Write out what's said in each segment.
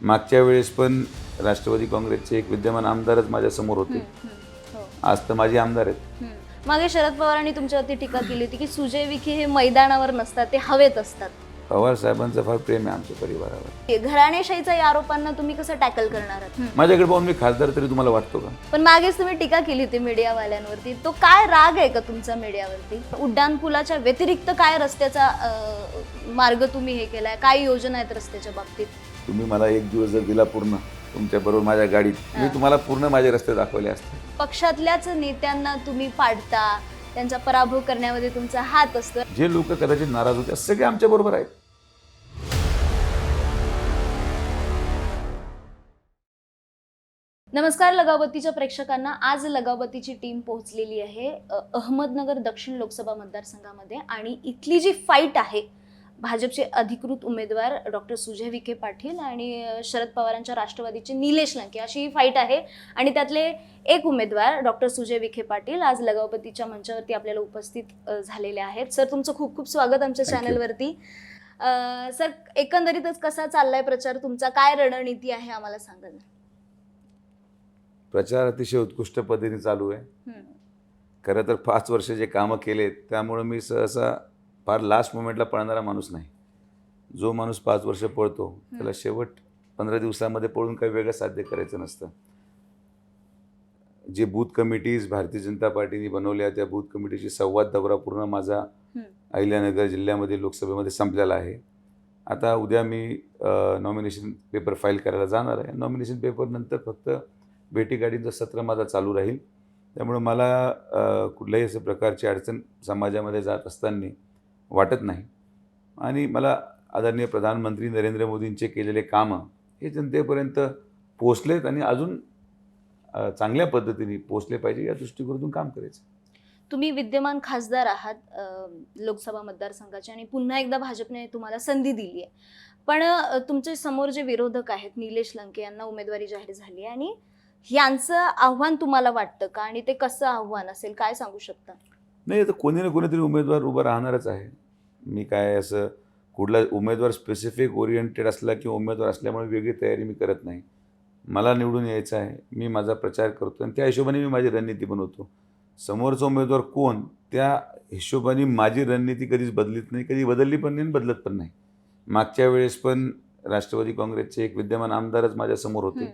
मागच्या वेळेस पण राष्ट्रवादी काँग्रेसचे एक विद्यमान आमदारच माझ्यासमोर होते. हो. आज तर माझे आमदार आहेत. मागे शरद पवारांनी तुमच्यावरती टीका केली होती की सुजय विखे हे मैदानावर नसतात ते हवेत असतात. पवार साहेबांचं फार प्रेम आहे आमच्या परिवारावर. घराणेशाहीच्या या आरोपांना तुम्ही कसं टॅकल करणार आहात? माझ्याकडे पाहून मी खासदार तरी तुम्हाला वाटतो का? पण मागेच तुम्ही टीका केली होती मीडियावाल्यांवरती. तो काय राग आहे का तुमचा मीडियावरती? उड्डाण पुलाच्या व्यतिरिक्त काय रस्त्याचा अं, मार्ग तुम्ही हे केलाय? काय योजना आहेत रस्त्याच्या बाबतीत? तुम्ही मला एक दिवस जर दिला पूर्ण तुमच्या बरोबर माझ्या गाडीत मी तुम्हाला पूर्ण माझे रस्ते दाखवले असते. पक्षातल्याच नेत्यांना तुम्ही पाडता त्यांचा पराभव करण्यामध्ये तुमचा हात असतो. जे लोक कदाचित नाराज होते सगळे आमच्या बरोबर आहेत. नमस्कार लगावतीच्या प्रेक्षकांना. आज लगावतीची टीम पोहोचलेली आहे अ, अहमदनगर दक्षिण लोकसभा मतदारसंघामध्ये आणि इथली जी फाईट आहे भाजपचे अधिकृत उमेदवार डॉक्टर सुजय विखे पाटील आणि शरद पवारांच्या राष्ट्रवादीचे निलेश लंके अशी ही फाईट आहे आणि त्यातले एक उमेदवार डॉक्टर सुजय विखे पाटील आज लगावतीच्या मंचावरती आपल्याला उपस्थित झालेले आहेत सर तुमचं खूप खूप स्वागत आमच्या. चॅनलवरती सर एकंदरीतच कसा चाललाय प्रचार तुमचा काय रणनीती आहे आम्हाला सांगा. प्रचार अतिशय उत्कृष्ट पद्धतीने चालू आहे. खरं तर पाच वर्ष जे कामं केलेत त्यामुळं मी सहसा फार लास्ट मोमेंटला पळणारा माणूस नाही. जो माणूस पाच वर्ष पळतो त्याला शेवट पंधरा दिवसामध्ये पळून काही वेगळं साध्य करायचं नसतं. जे बूथ कमिटीज भारतीय जनता पार्टीने बनवल्या त्या बूथ कमिटीची संवाद दौरा पूर्ण माझा. अहिल्यानगर जिल्ह्यामध्ये लोकसभेमध्ये संपलेला आहे. आता उद्या मी नॉमिनेशन पेपर फाईल करायला जाणार आहे. नॉमिनेशन पेपरनंतर फक्त भेटीगाडीचं सत्र माझा चालू राहील. त्यामुळं मला कुठल्याही असं प्रकारची अडचण समाजामध्ये जात असताना वाटत नाही. आणि मला आदरणीय प्रधानमंत्री नरेंद्र मोदींचे केलेले कामं हे जनतेपर्यंत पोचलेत आणि अजून चांगल्या पद्धतीने पोचले पाहिजे या दृष्टिकोनातून काम करायचं. तुम्ही विद्यमान खासदार आहात लोकसभा मतदारसंघाचे आणि पुन्हा एकदा भाजपने तुम्हाला संधी दिली आहे पण तुमचे समोर जे विरोधक आहेत निलेश लंके यांना उमेदवारी जाहीर झाली आहे आणि यांचं आव्हान तुम्हाला वाटतं का आणि ते कसं आव्हान असेल काय सांगू शकता? नाही आता कोणी ना कोणीतरी उमेदवार उभा राहणारच आहे. मी काय असं कुठला उमेदवार स्पेसिफिक ओरिएंटेड असला किंवा उमेदवार असल्यामुळे वेगळी तयारी मी करत नाही. मला निवडून यायचं आहे मी माझा प्रचार करतो आणि त्या हिशोबाने मी माझी रणनीती बनवतो. समोरचा उमेदवार कोण त्या हिशोबाने माझी रणनीती कधीच बदलीत नाही कधी बदलली पण नाही बदलत पण नाही. मागच्या वेळेस पण राष्ट्रवादी काँग्रेसचे एक विद्यमान आमदारच माझ्यासमोर होते.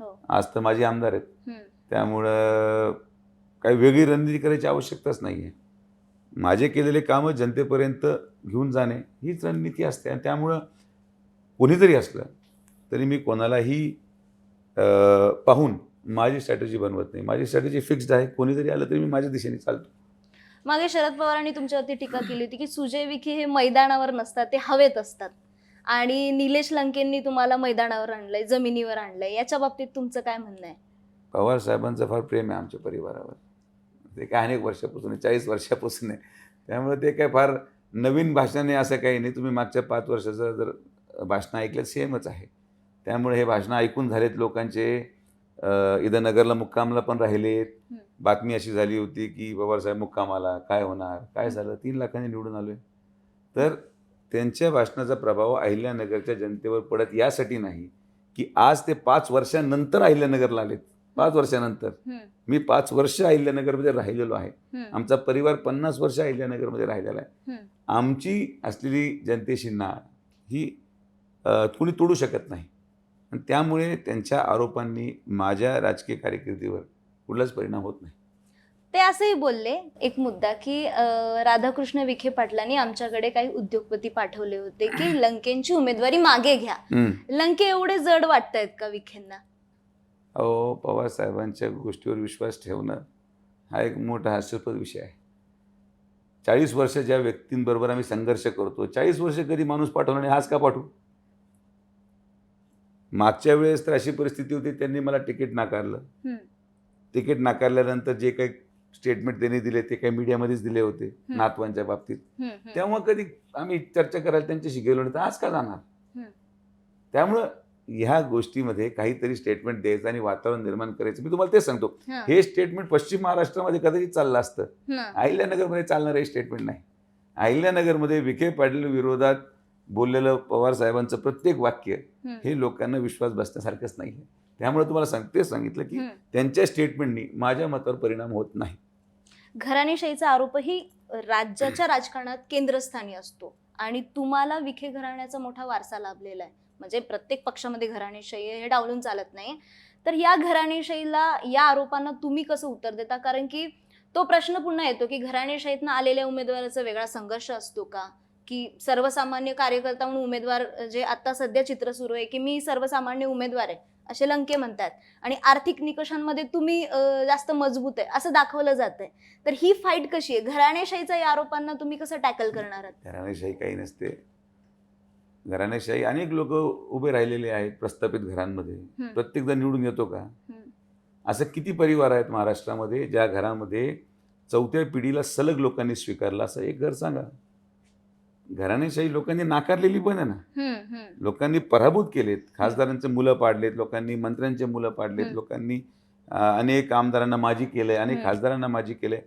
हो. आज तर माझे आमदार आहेत. त्यामुळं काही वेगळी रणनीती करायची आवश्यकताच नाही आहे माझे केलेले कामं जनतेपर्यंत घेऊन जाणे हीच रणनीती असते आणि त्यामुळं कोणीतरी असलं तरी मी कोणालाही पाहून माझी स्ट्रॅटेजी बनवत नाही. माझी स्ट्रॅटेजी फिक्स्ड आहे. कोणीतरी आलं तरी मी माझ्या दिशेने चालतो. मागे शरद पवारांनी तुमच्यावरती टीका केली होती की सुजय विखे हे मैदानावर नसतात ते हवेत असतात. आणि निलेश लंकेंनी तुम्हाला मैदानावर आणलंय जमिनीवर आणलंय. याच्या बाबतीत तुमचं काय म्हणणं आहे? पवार साहेबांचं फार प्रेम आहे आमच्या परिवारावर. ते काय अनेक वर्षापासून आहे चाळीस वर्षापासून आहे. त्यामुळे ते काय फार नवीन भाषणाने असं काही नाही. तुम्ही मागच्या पाच वर्षाचं जर भाषणं ऐकलं सेमच आहे. त्यामुळे हे भाषणं ऐकून झालेत लोकांचे. इथं नगरला मुक्कामला पण राहिलेत. बातमी अशी झाली होती की पवारसाहेब मुक्कामाला काय होणार काय झालं? तीन लाखांनी निवडून आलो आहे तर त्यांच्या भाषणाचा प्रभाव अहिल्यानगरच्या जनतेवर पडत यासाठी नाही की आज ते पाच वर्षानंतर अहिल्यानगरला आलेत. पाच वर्षानंतर. मी पाच वर्ष अहिल्यानगरमध्ये राहिलेलो आहे. आमचा परिवार पन्नास वर्ष अहिल्यानगरमध्ये राहिलेला आहे. आमची असलेली जनतेशी नाळ ही कुणी तोडू शकत नाही. आणि त्यामुळे त्यांच्या आरोपांनी माझ्या राजकीय कारकिर्दीवर कुठलाच परिणाम होत नाही. ते असंही बोलले एक मुद्दा की राधाकृष्ण विखे पाटलांनी आमच्याकडे काही उद्योगपती पाठवले होते की लंकेंची उमेदवारी मागे घ्या. लंके एवढे जड वाटतायत का विखेंना? अहो पवार साहेबांच्या गोष्टीवर विश्वास ठेवणं हा एक मोठा हास्यास्पद विषय आहे. चाळीस वर्ष ज्या व्यक्तींबरोबर आम्ही संघर्ष करतो चाळीस वर्ष कधी माणूस पाठवला नाही आज का पाठवू? मागच्या वेळेस तर अशी परिस्थिती होती त्यांनी मला तिकीट नाकारलं. तिकीट नाकारल्यानंतर जे काही स्टेटमेंट त्यांनी दिले ते काही मीडियामध्येच दिले होते नातवांच्या बाबतीत. तेव्हा कधी आम्ही चर्चा करायला त्यांच्याशी गेलो नाही तर आज का जाणार. त्यामुळं ह्या गोष्टीमध्ये काहीतरी स्टेटमेंट द्यायचं आणि वातावरण निर्माण करायचं. मी तुम्हाला तेच सांगतो. हा, स्टेटमेंट पश्चिम महाराष्ट्रामध्ये कदाचित चाललं असतं. हा, अहिल्यानगरमध्ये चालणारं हे स्टेटमेंट नाही. अहिल्यानगरमध्ये विखे पाटील विरोधात बोललेलं पवार साहेबांचं प्रत्येक वाक्य. हे. लोकांना विश्वास बसण्यासारखंच नाही आहे. त्यामुळे तुम्हाला सांगते सांगितलं की. त्यांच्या स्टेटमेंटनी माझ्या मतावर परिणाम होत नाही. घराणेशाहीचा आरोपही राज्याच्या राजकारणात केंद्रस्थानी असतो. आणि तुम्हाला विखे घराण्याचा मोठा वारसा लाभलेला आहे. म्हणजे प्रत्येक पक्षामध्ये घराणेशाही आहे, हे डावलून चालत नाही. तर या घराणेशाहीला या आरोपांना तुम्ही कसं उत्तर देता? कारण की तो प्रश्न पुन्हा येतो की घराणेशाहीतनं आलेल्या उमेदवाराचा वेगळा संघर्ष असतो का? की सर्वसामान्य कार्यकर्ता म्हणून उमेदवार जे आता सध्या चित्र सुरू आहे की मी सर्वसामान्य उमेदवार आहे असे लंके म्हणतात. आणि आर्थिक निकषांमध्ये तुम्ही जास्त मजबूत आहे असं दाखवलं जात आहे तर ही फाईट कशी आहे? घराणेशाहीचा या आरोपांना तुम्ही कसं टॅकल करणार आहात? घराणेशाही काही नसते. घराणेशाही अनेक लोक उभे राहिलेले आहेत प्रस्थापित घरांमध्ये. प्रत्येकजण निवडून येतो का. असं किती परिवार आहेत महाराष्ट्रामध्ये ज्या घरामध्ये चौथ्या पिढीला सलग लोकांनी स्वीकारलं असं एक घर सांगा घराणेशाही लोकांनी नाकारलेली पण आहे ना लोकांनी पराभूत केलेत खासदारांचे मुलं पाडलेत लोकांनी मंत्र्यांचे मुलं पाडलेत. लोकांनी अनेक आमदारांना माजी केलंय अनेक. खासदारांना माजी केलंय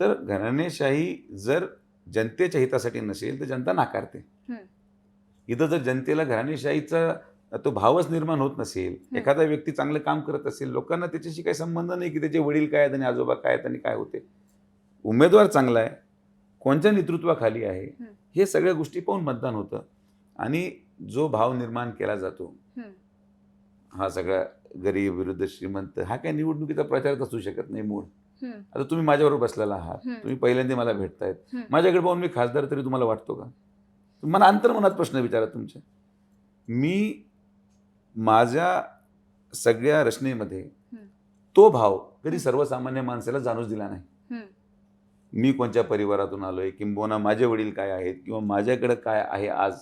तर घराणेशाही जर जनतेच्या हितासाठी नसेल तर जनता नाकारते. इथं जर जनतेला घराणेशाहीचा तो भावच निर्माण होत नसेल एखादा व्यक्ती चांगलं काम करत असेल लोकांना त्याच्याशी काही संबंध नाही की त्याचे वडील काय आहेत आणि आजोबा काय आहेत आणि काय होते उमेदवार चांगला आहे कोणत्या नेतृत्वाखाली आहे. हे सगळ्या गोष्टी पाहून मतदान होतं आणि जो भाव निर्माण केला जातो. हा सगळा गरीब विरुद्ध श्रीमंत हा काय निवडणुकीचा प्रचारच असू शकत नाही मूळ आता तुम्ही माझ्याबरोबर बसलेला आहात. तुम्ही पहिल्यांदा मला भेटतायत. माझ्याकडे पाहून मी खासदार तरी तुम्हाला वाटतो का मला अंतर्मनात प्रश्न विचारा तुमच्या मी माझ्या सगळ्या रचनेमध्ये. तो भाव कधी सर्वसामान्य माणसाला जाणूच दिला नाही मी कोणत्या परिवारातून आलोय किंबहुना माझे वडील काय आहेत किंवा माझ्याकडे काय आहे आज.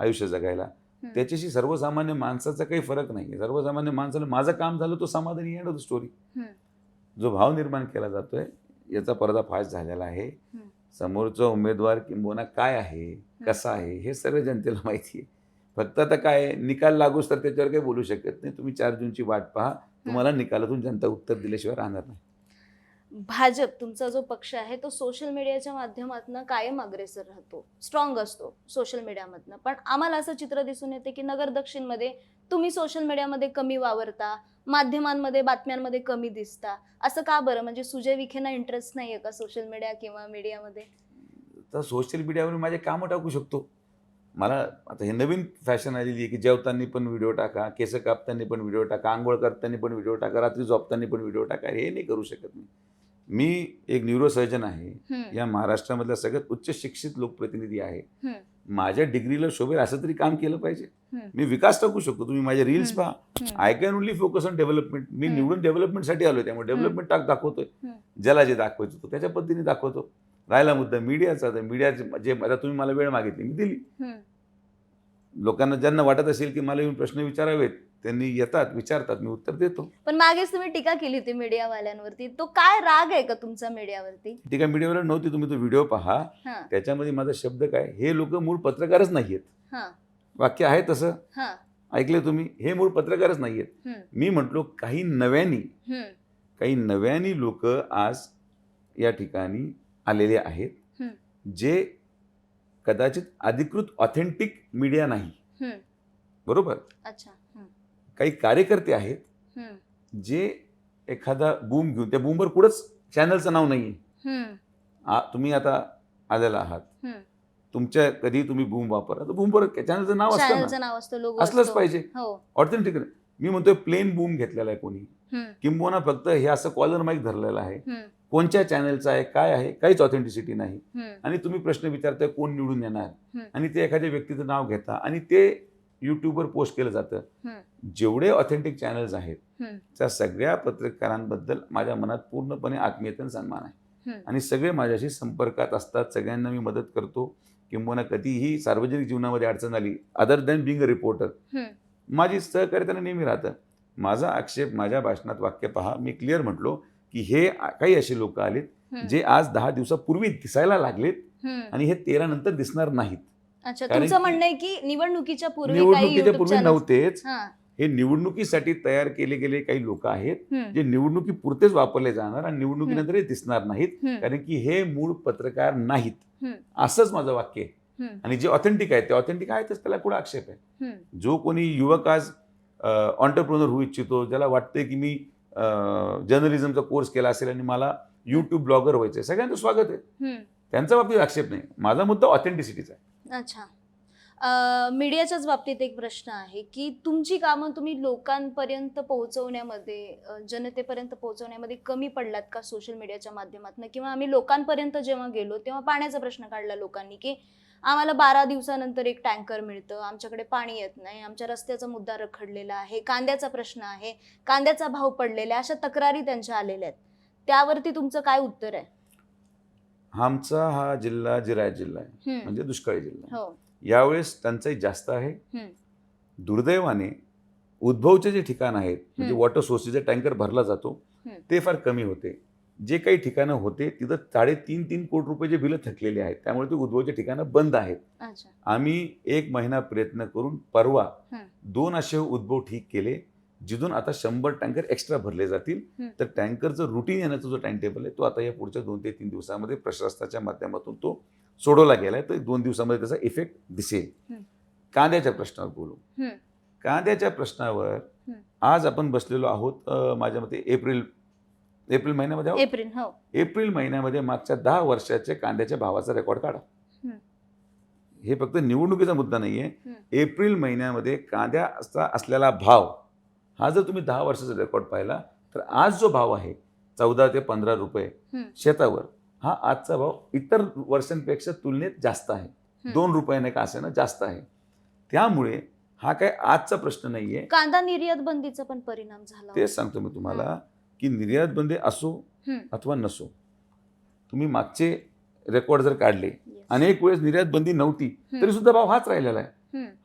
आयुष्य जगायला. त्याच्याशी सर्वसामान्य माणसाचा काही फरक नाही सर्वसामान्य माणसाला माझं काम झालं तो समाधानी एंड ऑफ स्टोरी. जो भाव निर्माण केला जातोय याचा पर्दाफाश झालेला आहे. समोरचा उमेदवार किंबहुना काय आहे कसा आहे हे सगळं जनतेला माहिती आहे. फक्त आता काय निकाल लागूच तर त्याच्यावर काही बोलू शकत नाही. तुम्ही चार जूनची वाट पहा. तुम्हाला निकालातून जनता उत्तर दिल्याशिवाय राहणार नाही. भाजप तुमचा जो पक्ष आहे तो सोशल मीडियाच्या माध्यमातून कायम अग्रेसर राहतो. स्ट्रॉंग असतो सोशल मीडियामधनं पण आम्हाला असं चित्र दिसून येते की नगर दक्षिणमध्ये तुम्ही सोशल मीडियामध्ये कमी वावरता माध्यमांमध्ये बातम्यांमध्ये कमी दिसता. असं का बरं? म्हणजे सुजय विखेना इंटरेस्ट नाही आहे का सोशल मीडिया किंवा मीडियामध्ये तर सोशल मीडियावर माझे कामं टाकू शकतो. मला आता हे नवीन फॅशन आलेली आहे की जेवताना पण व्हिडिओ टाका केस कापताना पण व्हिडिओ टाका आंघोळ करताना पण व्हिडिओ टाका रात्री झोपताना पण व्हिडिओ टाका. हे नाही करू शकत मी. मी एक न्यूरोसर्जन आहे. या महाराष्ट्रामधल्या सगळ्यात उच्च शिक्षित लोकप्रतिनिधी आहे. माझ्या डिग्रीला शोभेल असं तरी काम केलं पाहिजे. मी विकास टाकू शकतो. तुम्ही माझे रील्स. पहा. I can only focus on development मी. निवडून डेव्हलपमेंटसाठी आलो त्यामुळे डेव्हलपमेंट टाक दाखवतोय. ज्याला जे दाखवायचं होतं त्याच्या पद्धतीने दाखवतो. राहिला मुद्दा मीडियाचा. तर मीडियाचे जे आता तुम्ही मला वेळ मागितली मी दिली. लोकांना ज्यांना वाटत असेल की मला येऊन प्रश्न विचारावेत त्यांनी येतात विचारतात मी उत्तर देतो. पण मागेच तुम्ही टीका केली होती मीडियावाल्यांवरती. तो काय राग आहे का तुमचा मीडियावरती? काय मीडियावर नव्हती तुम्ही तो व्हिडिओ पहा. हा. त्याच्यामध्ये माझा शब्द काय हे लोक मूळ पत्रकारच नाही आहेत हा. वाक्य आहे तसं. हा. ऐकले तुम्ही हे मूळ पत्रकारच नाही आहेत हम्म, मी म्हटलो काही नव्यानी हम्म, काही नव्यानी लोक आज या ठिकाणी आलेले आहेत. जे कदाचित अधिकृत ऑथेंटिक मीडिया नाही. हम्म. बरोबर? अच्छा. काही कार्यकर्ते आहेत जे एखादा बूम घेऊन त्या बूमवर कुठंच चॅनलचं नाव नाही तुम्ही आता आलेला आहात. तुमच्या कधी तुम्ही बूम वापरा तर बूमवर चॅनलचं नाव असतं असलंच. पाहिजे. हो. ऑथेंटिक मी म्हणतोय प्लेन बूम घेतलेला आहे कोणी. किंबहुना फक्त हे असं कॉलर माईक धरलेलं आहे. कोणत्या चॅनलचं आहे काय आहे काहीच ऑथेंटिसिटी नाही. आणि तुम्ही प्रश्न विचारताय कोण निवडून येणार. आणि ते एखाद्या व्यक्तीचं नाव घेता आणि ते युट्यूबवर पोस्ट केलं जातं. जेवढे ऑथेंटिक चॅनल्स आहेत. त्या सगळ्या पत्रकारांबद्दल माझ्या मनात पूर्णपणे आत्मीयता आणि सन्मान आहे. आणि सगळे माझ्याशी संपर्कात असतात सगळ्यांना मी मदत करतो किंवा कधीही सार्वजनिक जीवनामध्ये अडचण आली other than being a reporter. माझी सहकार्य त्यांना नेहमी राहतं माझा आक्षेप माझ्या भाषणात वाक्य पहा मी क्लिअर म्हटलो की हे काही असे लोक आलेत. जे आज दहा दिवसापूर्वी दिसायला लागलेत. आणि हे तेरा नंतर दिसणार नाहीत अच्छा कारण तुमचं की- म्हणणं आहे की निवडणुकीच्या पूर्वी काही निवडणुकीच्या YouTube पूर्वी channels- नव्हतेच. हा. हे निवडणुकीसाठी तयार केले गेले काही लोक आहेत हम्म, जे निवडणुकीपुरतेच वापरले जाणार आणि निवडणुकीनंतर हे दिसणार नाहीत हम्म, कारण की हे मूळ पत्रकार नाहीत. हम्म. असंच माझं वाक्य आहे. हम्म, आणि जे ऑथेंटिक आहेत ते ऑथेंटिक आहेतच त्याला कुठं आक्षेप आहे? हम्म, जो कोणी युवक आज ऑन्टरप्रोनर होऊ इच्छितो ज्याला वाटतंय की मी जर्नलिझमचा कोर्स केला असेल आणि मला युट्यूब ब्लॉगर व्हायचं आहे सगळ्यांचं स्वागत आहे. हम्म. त्यांच्या बाबतीत आक्षेप नाही. माझा मुद्दा ऑथेंटिसिटीचा आहे. अच्छा. अ, मीडियाच्याच बाबतीत एक प्रश्न आहे की तुमची कामं तुम्ही लोकांपर्यंत पोहोचवण्यामध्ये अ, जनतेपर्यंत पोहोचवण्यामध्ये कमी पडलात का सोशल मीडियाच्या माध्यमातून? किंवा आम्ही लोकांपर्यंत जेव्हा गेलो तेव्हा पाण्याचा प्रश्न काढला लोकांनी की आम्हाला बारा दिवसानंतर एक टँकर मिळतं आमच्याकडे पाणी येत नाही आमच्या रस्त्याचा मुद्दा रखडलेला आहे कांद्याचा प्रश्न आहे कांद्याचा भाव पडलेला आहे अशा तक्रारी त्यांच्या आलेल्या आहेत. त्यावरती तुमचं काय उत्तर आहे? आमचा हा जिल्हा जिरायत जिल्हा आहे म्हणजे दुष्काळी जिल्हा आहे. हो यावेळेस टंचाई जास्त आहे. दुर्दैवाने उद्भवचे जे ठिकाण आहेत म्हणजे. वॉटर सोर्सचा टँकर भरला जातो. ते फार कमी होते जे काही ठिकाणं होते तिथं साडेतीन तीन कोटी रुपयाचे बिलं थकलेले आहेत त्यामुळे ते उद्भवचे ठिकाणं बंद आहेत आम्ही एक महिना प्रयत्न करून परवा. दोन असे उद्भव ठीक केले जिथून आता शंभर टँकर एक्स्ट्रा भरले जातील. तर टँकरचं रुटीन येण्याचा जो टाइम टेबल आहे तो आता या पुढच्या दोन ते तीन दिवसामध्ये प्रशासनाच्या माध्यमातून तो सोडवला गेलाय तर दोन दिवसामध्ये त्याचा इफेक्ट दिसेल. कांद्याच्या प्रश्नावर बोलू. कांद्याच्या प्रश्नावर आज आपण बसलेलो आहोत माझ्या मते एप्रिल एप्रिल महिन्यामध्ये एप्रिल हो एप्रिल महिन्यामध्ये मागच्या दहा वर्षाच्या कांद्याच्या भावाचा रेकॉर्ड काढा. हे फक्त निवडणुकीचा मुद्दा नाहीये. एप्रिल महिन्यामध्ये कांद्याचा असलेला भाव हा जर तुम्ही दहा वर्षाचा रेकॉर्ड पाहिला तर आज जो भाव आहे चौदा ते पंधरा रुपये. शेतावर हा आजचा भाव इतर वर्षांपेक्षा तुलनेत जास्त आहे दोन रुपयाने का असे ना जास्त आहे त्यामुळे हा काय आजचा प्रश्न नाहीये कांदा निर्यात बंदीचा पण परिणाम झाला तेच सांगतो मी तुम्हाला की निर्यात बंदी असो. अथवा नसो तुम्ही मागचे रेकॉर्ड जर काढले. अनेक वेळेस निर्यात बंदी नव्हती. तरी सुद्धा भाव हाच राहिलेला आहे.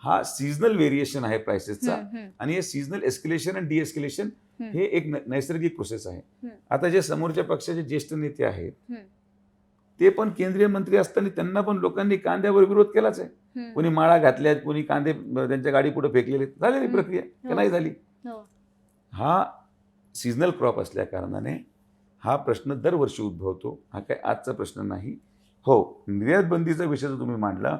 हा सीझनल व्हेरिएशन आहे प्राइसेसचा आणि हे सीझनल एस्क्युलेशन आणि डिएस्क्युलेशन हम्म. हे एक नैसर्गिक प्रोसेस आहे. आता जे समोरच्या पक्षाचे ज्येष्ठ नेते आहेत. ते पण केंद्रीय मंत्री असताना त्यांना पण लोकांनी कांद्यावर विरोध केलाच आहे. कोणी माळा घातल्यात कोणी कांदे त्यांच्या गाडी पुढे फेकलेले. झालेली. प्रक्रिया का हो. नाही झाली हो. हा सीझनल क्रॉप असल्या कारणाने हा प्रश्न दरवर्षी उद्भवतो हा काय आजचा प्रश्न नाही हो निर्यात बंदीचा विषय जो तुम्ही मांडला.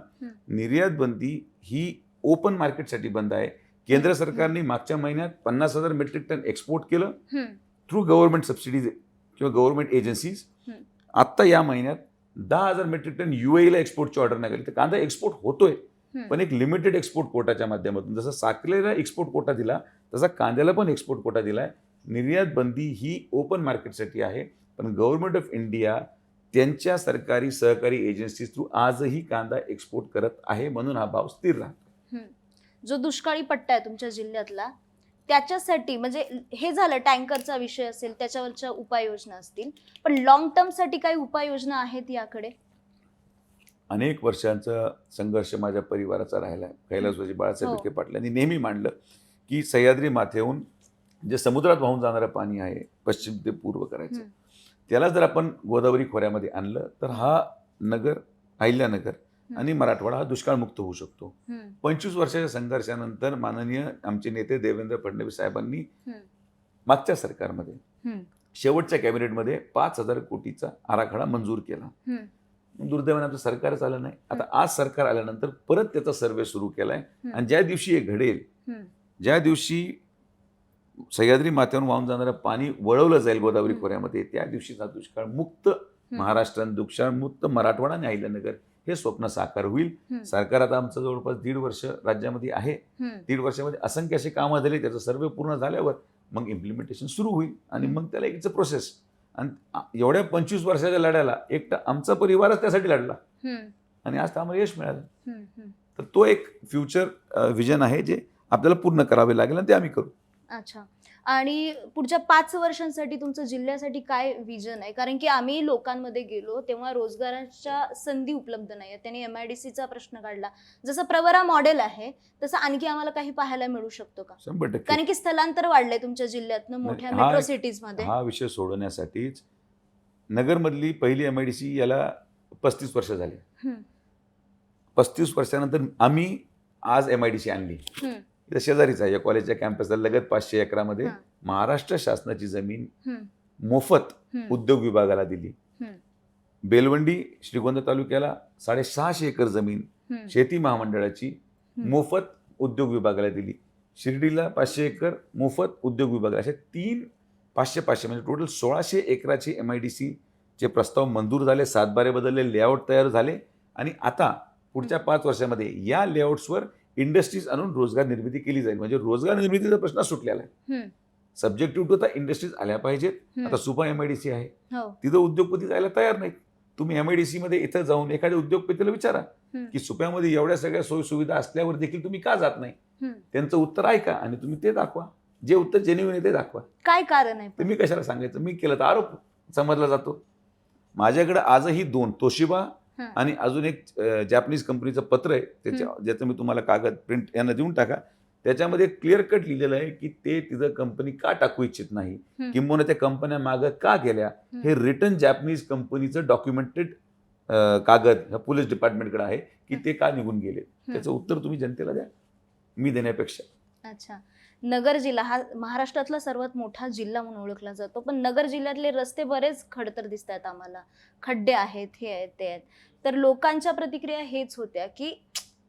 निर्यात बंदी ही ओपन मार्केटसाठी बंद आहे केंद्र सरकारने मागच्या महिन्यात पन्नास हजार मेट्रिक टन एक्सपोर्ट केलं. थ्रू गव्हर्नमेंट सबसिडीज किंवा गव्हर्नमेंट एजन्सीज. आत्ता या महिन्यात दहा हजार मेट्रिक टन युएला एक्सपोर्टची ऑर्डर नाही तर कांदा एक्सपोर्ट होतोय. पण एक लिमिटेड एक्सपोर्ट कोटाच्या माध्यमातून जसं साखरेला एक्सपोर्ट कोटा दिला तसा कांद्याला पण एक्सपोर्ट कोटा दिलाय निर्यात बंदी ही ओपन मार्केटसाठी आहे पण गव्हर्नमेंट ऑफ इंडिया त्यांच्या सरकारी सहकारी एजन्सीज थ्रू आजही कांदा एक्सपोर्ट करत आहे म्हणून हा भाव स्थिर राहतो. जो दुष्काळी पट्टा आहे तुमच्या जिल्ह्यातला त्याच्यासाठी म्हणजे हे झालं टँकरचा विषय असेल त्याच्यावरच्या उपाययोजना असतील पण लॉंग टर्मसाठी काही उपाययोजना आहेत याकडे? अनेक वर्षांचा संघर्ष माझ्या परिवाराचा राहिला. आहे कैलासवाजी बाळासाहेब हो. विखे पाटलांनी नेहमी मांडलं की सह्याद्री माथेहून जे समुद्रात वाहून जाणारं पाणी आहे पश्चिम ते पूर्व करायचं. त्याला जर आपण गोदावरी खोऱ्यामध्ये आणलं तर हा नगर अहिल्यानगर आणि मराठवाडा हा दुष्काळमुक्त होऊ शकतो. पंचवीस वर्षाच्या संघर्षानंतर माननीय आमचे नेते देवेंद्र फडणवीस साहेबांनी. मागच्या सरकारमध्ये. शेवटच्या कॅबिनेटमध्ये पाच हजार कोटीचा आराखडा मंजूर केला. दुर्दैवाने आमचं सरकारच आलं नाही आता आज सरकार आल्यानंतर परत त्याचा सर्वे सुरू केलाय. आणि ज्या दिवशी हे घडेल. ज्या दिवशी सह्याद्री माथ्यावरून वाहून जाणारं पाणी वळवलं जाईल गोदावरी. खोऱ्यामध्ये त्या दिवशीचा दुष्काळ मुक्त महाराष्ट्रात दुष्काळ मुक्त मराठवाडा आणि अहिल्यानगर हे स्वप्न साकार होईल. सरकार आता आमचं जवळपास दीड वर्ष राज्यामध्ये आहे. दीड वर्षामध्ये असंख्य अशी कामं झाली त्याचं सर्वे पूर्ण झाल्यावर मग इम्प्लिमेंटेशन सुरू होईल आणि मग त्याला एक प्रोसेस आणि एवढ्या पंचवीस वर्षाच्या लढ्याला एकटा आमचा परिवारच त्यासाठी लढला. आणि आज आम्हाला यश मिळालं. तर तो एक फ्युचर विजन आहे जे आपल्याला पूर्ण करावे लागेल आणि ते आम्ही करू अच्छा. आणि पुढच्या पाच वर्षांसाठी तुमचं जिल्ह्यासाठी काय विजन आहे? कारण की आम्ही लोकांमध्ये गेलो तेव्हा रोजगाराच्या संधी उपलब्ध नाही आहेत त्यांनी एम आय डी सीचा प्रश्न काढला. जसं प्रवरा मॉडेल आहे तसं आणखी आम्हाला काही पाहायला मिळू शकतो का? शंभर टक्के. कारण की स्थलांतर वाढलंय तुमच्या जिल्ह्यातनं मोठ्या हा- मेट्रो सिटीजमध्ये. हा विषय सोडवण्यासाठीच नगरमधली पहिली एम आय डी सी याला पस्तीस वर्ष झाली. हम्म. पस्तीस वर्षानंतर आम्ही आज एम आय डी सी आणली. हम्म. इथं शेजारीच आहे या कॉलेजच्या कॅम्पसला लगत पाचशे एकरामध्ये. महाराष्ट्र शासनाची जमीन. मोफत. उद्योग विभागाला दिली. बेलवंडी श्रीगोंदा तालुक्याला साडेसहाशे एकर जमीन शेती महामंडळाची. मोफत उद्योग विभागाला दिली शिर्डीला पाचशे एकर मोफत उद्योग विभागाला असे तीन पाचशे पाचशे म्हणजे टोटल सोळाशे एकराचे एम आय डी सीचे प्रस्ताव मंजूर झाले सातबारे बदलले लेआउट तयार झाले आणि आता पुढच्या पाच वर्षामध्ये या लेआउट्सवर इंडस्ट्रीज आणून रोजगार निर्मिती केली जाईल. म्हणजे रोजगार निर्मितीचा प्रश्न सुटलेला आहे. सब्जेक्टिव्ह टू आता इंडस्ट्रीज आल्या पाहिजेत. आता Supa M I D C आहे. हो. तिथं उद्योगपती जायला तयार नाहीत. तुम्ही एम आय डी सीमध्ये इथं जाऊन एखाद्या उद्योगपतीला विचारा. की सुप्यामध्ये एवढ्या सगळ्या सोयी सुविधा असल्यावर देखील तुम्ही का जात नाही. त्यांचं उत्तर ऐका आणि तुम्ही ते दाखवा. जे उत्तर जेन्युइन आहे ते दाखवा. काय कारण आहे? मी कशाला सांगायचं? मी केलं तर आरोप समजला जातो. माझ्याकडे आजही दोन तोशिबा. आणि अजून एक जॅपनीज कंपनीचं पत्र आहे त्याच्या ज्याचं मी तुम्हाला कागद प्रिंट यांना देऊन टाका. त्याच्यामध्ये क्लिअर कट लिहिलेलं आहे की ते तिथं कंपनी का टाकू इच्छित नाही. किंबहुना त्या कंपन्या मागं का गेल्या? हं. हे रिटर्न जॅपनीज कंपनीचं डॉक्युमेंटेड कागद ह्या पोलीस डिपार्टमेंटकडे आहे की ते का निघून गेले? त्याचं उत्तर तुम्ही जनतेला द्या. मी देण्यापेक्षा. अच्छा. नगर जिल्हा हा महाराष्ट्रातला सर्वात मोठा जिल्हा म्हणून ओळखला जातो. पण नगर जिल्ह्यातले रस्ते बरेच खडतर दिसत आहेत आम्हाला. खड्डे आहेत हे आहेत ते आहेत. तर लोकांच्या प्रतिक्रिया हेच होत्या की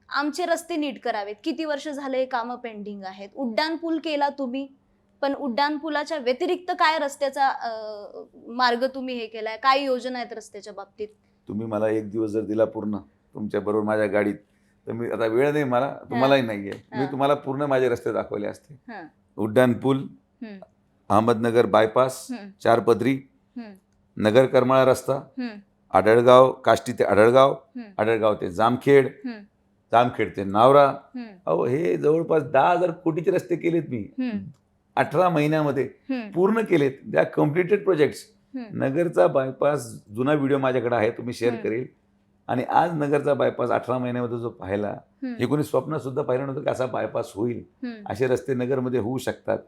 आमचे रस्ते नीट करावेत. किती वर्ष झाले कामं पेंडिंग आहेत? उड्डाण पूल केला तुम्ही? पण उड्डाण पुलाच्या व्यतिरिक्त काय रस्त्याचा मार्ग तुम्ही हे केलाय? काय योजना आहेत रस्त्याच्या बाबतीत? तुम्ही मला एक दिवस जर दिला पूर्ण तुमच्या बरोबर माझ्या गाडीत तर मी आता वेळ नाही मला तुम्हालाही नाहीये मी हा. तुम्हाला पूर्ण माझे रस्ते दाखवले असते. उड्डाण पूल. अहमदनगर बायपास. चारपदरी हं. नगर करमाळा रस्ता. आडळगाव काष्टी ते आडळगाव. आडळगाव ते जामखेड. जामखेड ते नावरा. अहो हे जवळपास दहा हजार कोटीचे रस्ते केलेत मी. अठरा महिन्यामध्ये. पूर्ण केलेत द्या कम्प्लिटेड प्रोजेक्ट्स हं. नगरचा बायपास जुना व्हिडिओ माझ्याकडे आहे तुम्ही शेअर. करेल आणि आज नगरचा बायपास अठरा महिन्यामध्ये जो पाहिला हं. कोणी स्वप्न सुद्धा पाहिलं नव्हतं की असा बायपास होईल. असे रस्ते नगरमध्ये होऊ शकतात.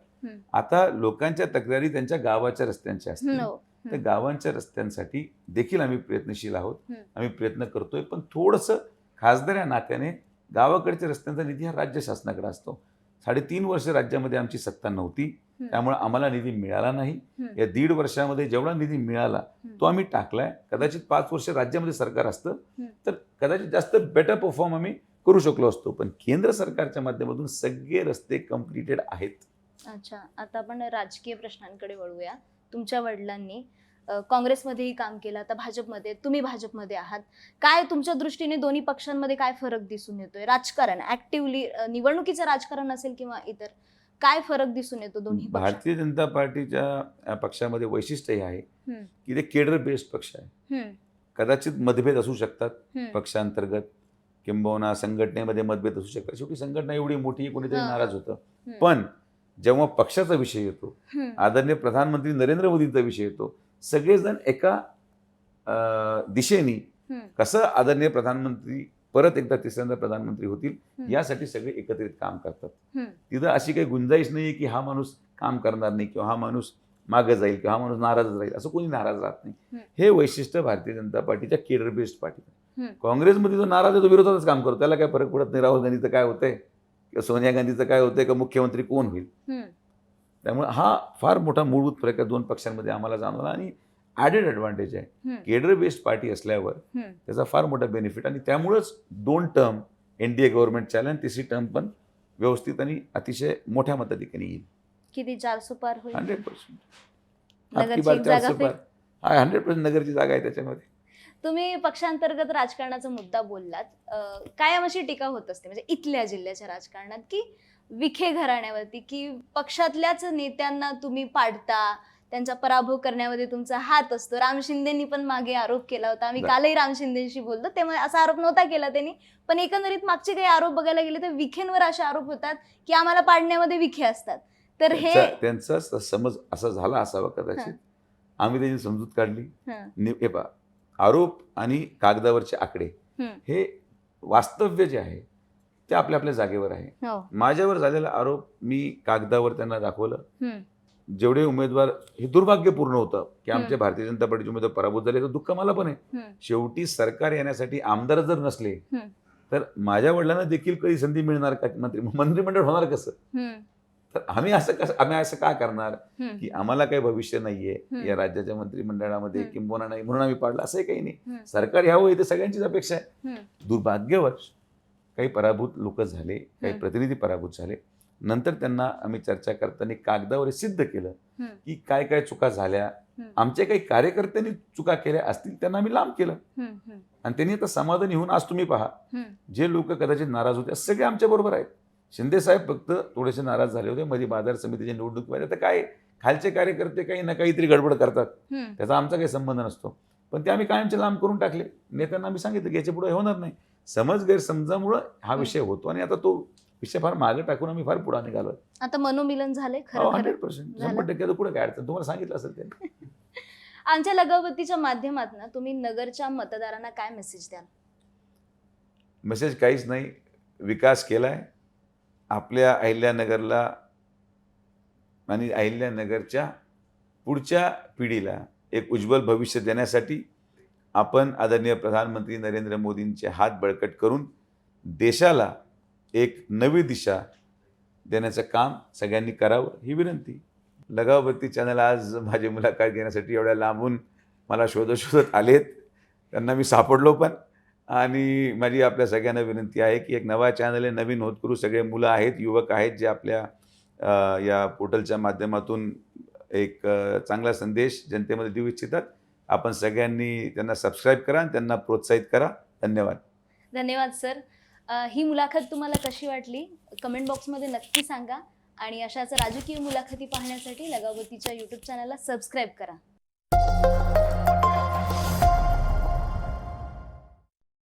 आता लोकांच्या तक्रारी त्यांच्या गावाच्या रस्त्यांच्या असतील हो. त्या गावांच्या रस्त्यांसाठी देखील आम्ही प्रयत्नशील आहोत. आम्ही प्रयत्न करतोय पण थोडंसं खासदार या नात्याने गावाकडच्या रस्त्यांचा निधी हा राज्य शासनाकडे असतो साडेतीन वर्ष राज्यामध्ये आमची सत्ता नव्हती. त्यामुळे आम्हाला निधी मिळाला नाही. या दीड वर्षामध्ये जेवढा निधी मिळाला. तो आम्ही टाकलाय. कदाचित पाच वर्ष राज्यामध्ये सरकार असतं. तर कदाचित जास्त बेटर परफॉर्म आम्ही करू शकलो असतो. पण केंद्र सरकारच्या माध्यमातून सगळे रस्ते कम्प्लिटेड आहेत. अच्छा आता आपण राजकीय प्रश्नांकडे वळूया. तुमच्या वडिलांनी काँग्रेसमध्येही काम केलं आता भाजपमध्ये तुम्ही भाजपमध्ये आहात. काय तुमच्या दृष्टीने दोन्ही पक्षांमध्ये काय फरक दिसून येतोय? राजकारण ऍक्टिव्हली निवडणुकीचं राजकारण असेल किंवा इतर काय फरक दिसून येतो दोन्ही भारतीय जनता पार्टीच्या पक्षामध्ये वैशिष्ट्य हे आहे. की ते केडर बेस्ड पक्ष आहे. कदाचित मतभेद असू शकतात पक्षांतर्गत किंबहुना संघटनेमध्ये मतभेद असू शकतात. शेवटी संघटना एवढी मोठी कोणीतरी. नाराज होतं. पण जेव्हा पक्षाचा विषय येतो आदरणीय प्रधानमंत्री नरेंद्र मोदींचा विषय येतो सगळेजण एका दिशेने कसं आदरणीय प्रधानमंत्री परत एकदा तिसऱ्यांदा प्रधानमंत्री होतील. यासाठी सगळे एकत्रित काम करतात. तिथं अशी काही गुंजाईश नाही की हा माणूस काम करणार नाही किंवा हा माणूस मागे जाईल किंवा हा माणूस नाराज राहील असं कोणी नाराज राहत नाही. हे वैशिष्ट्य भारतीय जनता पार्टीच्या केडर बेस्ड पार्टी. काँग्रेसमध्ये जो नाराज आहे तो विरोधातच काम करतो. त्याला काय फरक पडत नाही? राहुल गांधीचं काय होतंय? किंवा सोनिया गांधीचं काय होतंय? का मुख्यमंत्री कोण होईल? त्यामुळे हा फार मोठा मूलभूत फरक आहे. दोन पक्षांमध्ये आम्हाला जाणवला आणि ॲडेड ॲडव्हान्टेज आहे. केडर बेस्ड पार्टी असल्यावर. त्याचा फार मोठा बेनिफिट आणि त्यामुळंच दोन term N D A government चालेल आणि तिसरी टर्म पण व्यवस्थित आणि अतिशय मोठ्या मताधिकाने येईल. किती चारसो पार होईल? Hundred percent. फिक- हा हंड्रेड पर्सेंट नगरची जागा आहे त्याच्यामध्ये. तुम्ही पक्षांतर्गत राजकारणाचा मुद्दा बोललात. कायम अशी टीका होत असते म्हणजे इथल्या जिल्ह्याच्या राजकारणात की विखे घराण्यावरती की पक्षातल्याच नेत्यांना तुम्ही पाडता त्यांचा पराभव करण्यामध्ये तुमचा हात असतो. राम शिंदेनी पण मागे आरोप केला होता. आम्ही. कालही राम शिंदेशी बोलतो. तेव्हा असा आरोप नव्हता केला त्यांनी. पण एकंदरीत मागचे काही आरोप बघायला गेले तर विखेंवर असे आरोप होतात की आम्हाला पाडण्यामध्ये विखे असतात. तर हे त्यांचा- समज असा झाला असावा कदाचित. आम्ही त्याची समजूत काढली. हं, पहा. आरोप आणि कागदावरचे आकडे हं. वास्तव्य जे आहे ते आपल्या आपल्या जागेवर आहे. हो. माझ्यावर झालेला आरोप मी कागदावर त्यांना दाखवलं. जेवढे उमेदवार हे दुर्भाग्यपूर्ण होतं की आमचे हम्म. भारतीय जनता पार्टीचे उमेदवार पराभूत झाले तर दुःख मला पण आहे शेवटी सरकार येण्यासाठी आमदार जर नसले. तर माझ्या वडिलांना देखील कधी संधी मिळणार का मंत्री मंत्रिमंडळ होणार कसं तर आम्ही असं कसं आम्ही असं का करणार की आम्हाला काही भविष्य नाहीये. या राज्याच्या मंत्रिमंडळामध्ये. किंबहुना नाही म्हणून आम्ही पाडलं असंही काही नाही. सरकार यावं ही तर सगळ्यांचीच अपेक्षा आहे. दुर्भाग्यवश काही पराभूत लोक झाले काही. प्रतिनिधी पराभूत झाले नंतर त्यांना आम्ही चर्चा करताना कागदावर सिद्ध केलं. की काय काय चुका झाल्या. आमच्या काही कार्यकर्त्यांनी चुका केल्या असतील त्यांना आम्ही लांब केलं. आणि त्यांनी आता समाधानी होऊन आज तुम्ही पहा. जे लोक कदाचित नाराज होते सगळे आमच्या बरोबर आहेत. शिंदे साहेब फक्त थोडेसे नाराज झाले होते. मध्ये बाजार समितीची निवडणूक व्हायला तर काय खालचे कार्यकर्ते काही ना काहीतरी गडबड करतात. त्याचा आमचा काही संबंध नसतो. पण ते आम्ही कायमचे लांब करून टाकले. नेत्यांना आम्ही सांगितलं की याच्यापुढे होणार नाही. समज गैरसमजामुळं हा विषय होतो आणि आता तो विषय फार मागे टाकून आम्ही फार पुढे निघालो आता मनोमिलन झाले हंड्रेड पर्सेंट. शंभर टक्के पुढे काय अडचण? तुम्हाला सांगितलं असेल ते आमच्या लगावतीच्या माध्यमातून तुम्ही नगरच्या मतदारांना काय मेसेज द्याल? मेसेज काहीच नाही. विकास केलाय. आपल्या अहिल्यानगरला आणि अहिल्यानगरच्या पुढच्या पिढीला एक उज्ज्वल भविष्य देण्यासाठी आपण आदरणीय प्रधानमंत्री नरेंद्र मोदींचे हात बळकट करून देशाला एक नवी दिशा देण्याचं काम सगळ्यांनी करावं ही विनंती. लगावबत्ती चॅनल आज माझी मुलाखत घेण्यासाठी एवढ्या लांबून मला शोधत शोधत आलेत. त्यांना मी सापडलो पण. आणि माझी आपल्या सगळ्यांना विनंती आहे की एक नवा चॅनल आहे नवीन होत करू सगळे मुलं आहेत युवक आहेत जे आपल्या या पोर्टलच्या माध्यमातून एक चांगला संदेश जनतेमध्ये देऊ इच्छितात. आपण सगळ्यांनी त्यांना सबस्क्राईब करा आणि त्यांना प्रोत्साहित करा. धन्यवाद. धन्यवाद सर. ही मुलाखत तुम्हाला कशी वाटली? कमेंट बॉक्समध्ये नक्की सांगा. आणि अशाच राजकीय मुलाखती पाहण्यासाठी लगावतीच्या यूट्यूब चॅनलला सबस्क्राईब करा.